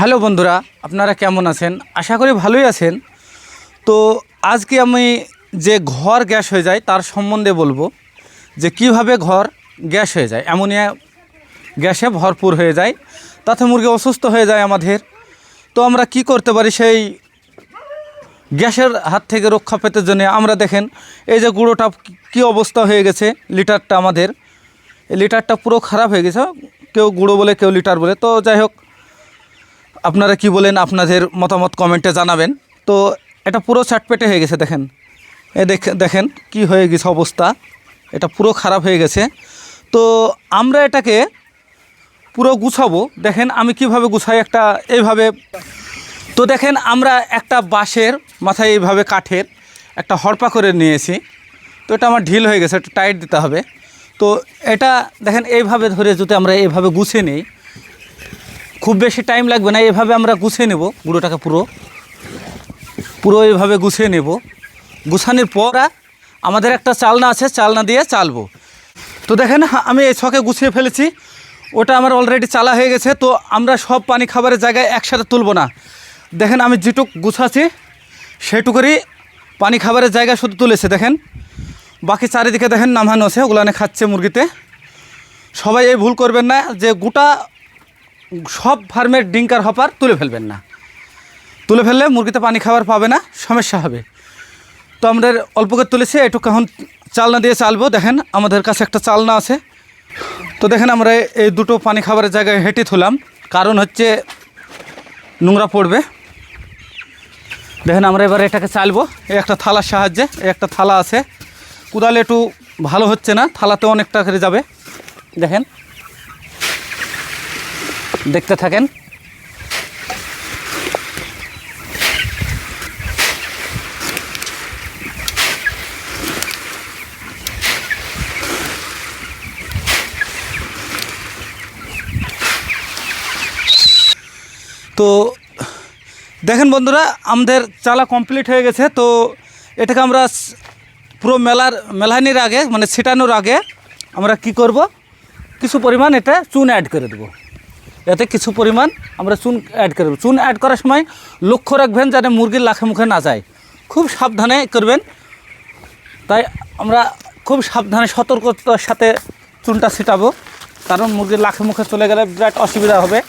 Hello বন্ধুরা, আপনারা কেমন আছেন? আশা করি ভালোই আছেন। তো আজকে আমি যে ঘর গ্যাস হয়ে যায়, তার সম্বন্ধে বলব যে কীভাবে ঘর গ্যাস হয়ে যায়। অ্যামোনিয়া গ্যাসে ভরপুর হয়ে যায়, তাতে মুরগি অসুস্থ হয়ে যায় আমাদের। তো আমরা কি করতে পারি সেই গ্যাসের হাত থেকে রক্ষা পেতে জন্য? আমরা দেখেন, এই যে গুঁড়োটা কী অবস্থা হয়ে গেছে, লিটারটা আমাদের। লিটারটা পুরো খারাপ হয়ে গেছে, কেউ গুঁড়ো বলে, কেউ লিটার বলে। তো যাই হোক আপনারা কি বলেন, আপনাদের মতামত কমেন্টে জানাবেন। তো এটা পুরো চাটপেটে হয়ে গেছে, দেখেন। এ দেখে, দেখেন কি হয়ে গেছে অবস্থা। এটা পুরো খারাপ হয়ে গেছে। তো আমরা এটাকে পুরো গুছাবো। দেখেন আমি কীভাবে গুছাই একটা এইভাবে। তো দেখেন আমরা একটা বাঁশের মাথায় এইভাবে কাঠের একটা হড়পা করে নিয়েছি। তো এটা আমার ঢিল হয়ে গেছে, একটু টাইট দিতে হবে। তো এটা দেখেন এইভাবে ধরে যদি আমরা এইভাবে গুছিয়ে নিই খুব বেশি টাইম লাগবে না, এভাবে আমরা গুছিয়ে নেব গুঁড়োটাকে পুরো। পুরো এভাবে গুছিয়ে নেব। গুছানোর পর আমাদের একটা চালনা আছে, চালনা দিয়ে চালবো। তো দেখেন, আমি এই ছকে গুছিয়ে ফেলেছি। ওটা আমার অলরেডি চালা হয়ে গেছে, তো আমরা সব পানি খাবারের জায়গায় একসাথে তুলবো না। দেখেন, আমি যেটুক গুছাচ্ছি, সেটুকুরই পানি খাবারের জায়গা শুধু তুলেছে, দেখেন। বাকি চারিদিকে দেখেন নামানো আছে, ওগুলানে খাচ্ছে মুরগিতে। সবাই এই ভুল করবেন না, যে গোটা সব ফার্মের ডিঙ্কার হপার তুলে ফেলবেন না। তুলে ফেললে মুরগিতে পানি খাবার পাবে না, সমস্যা হবে। তো আমাদের অল্প করে তুলেছি একটু এখন চালনা দিয়ে চালবো। দেখেন আমাদের কাছে একটা চালনা আছে। তো দেখেন আমরা এই দুটো পানি খাবারের জায়গায় হেঁটে থুলাম। কারণ হচ্ছে নোংরা পড়বে। দেখেন আমরা এবার এটাকে চালবো। এই একটা থালার সাহায্যে একটা থালা আছে। কোদালে একটু ভালো হচ্ছে না, থালাতে অনেকটা করে যাবে। দেখেন। দেখতে থাকেন। তো দেখেন বন্ধুরা, আমাদের চালা কমপ্লিট হয়ে গেছে। তো এটাকে আমরা পুরো মেলার মেলানির আগে মানে ছিটানোর আগে আমরা কি করব? কিছু পরিমাণ এটা চুন অ্যাড করে দেবো। এতে কিছু পরিমাণ আমরা চুন অ্যাড করে দেবো চুন অ্যাড করার সময় লক্ষ্য রাখবেন যাতে মুরগির লাখে মুখে না যায়। খুব সাবধানে করবেন। তাই আমরা খুব সাবধানে সতর্কতার সাথে চুনটা ছিটাবো। কারণ মুরগির লাখে মুখে চলে গেলে বিরাট অসুবিধা হবে।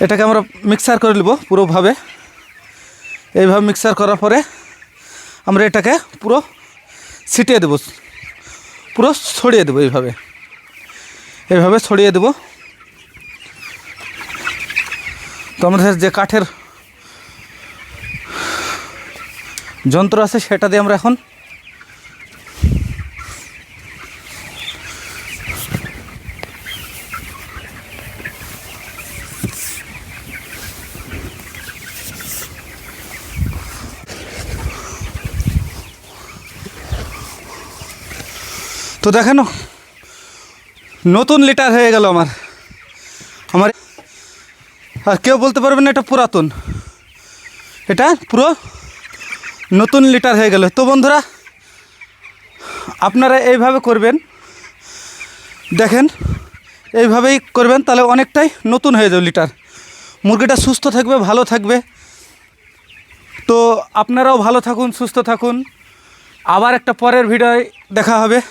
এটাকে আমরা মিক্সার করে নেব পুরোভাবে। এইভাবে মিক্সার করার পরে আমরা এটাকে পুরো ছিটিয়ে দেবো। পুরো ছড়িয়ে দেবো এইভাবে। এইভাবে ছড়িয়ে দেবো। তো আমাদের যে কাঠের যন্ত্র আছে, সেটা দিয়ে আমরা এখন তো দেখেন নতুন লিটার হয়ে গেল আমার। আমার আর কেউ বলতে পারবে না এটা পুরাতন। এটা পুরো নতুন লিটার হয়ে গেল। তো বন্ধুরা, আপনারা এইভাবে করবেন। দেখেন, এইভাবেই করবেন, তাহলে অনেকটাই নতুন হয়ে যাবে লিটার। মুরগিটা সুস্থ থাকবে, ভালো থাকবে। তো আপনারাও ভালো থাকুন, সুস্থ থাকুন। আবার একটা পরের ভিডিও দেখা হবে।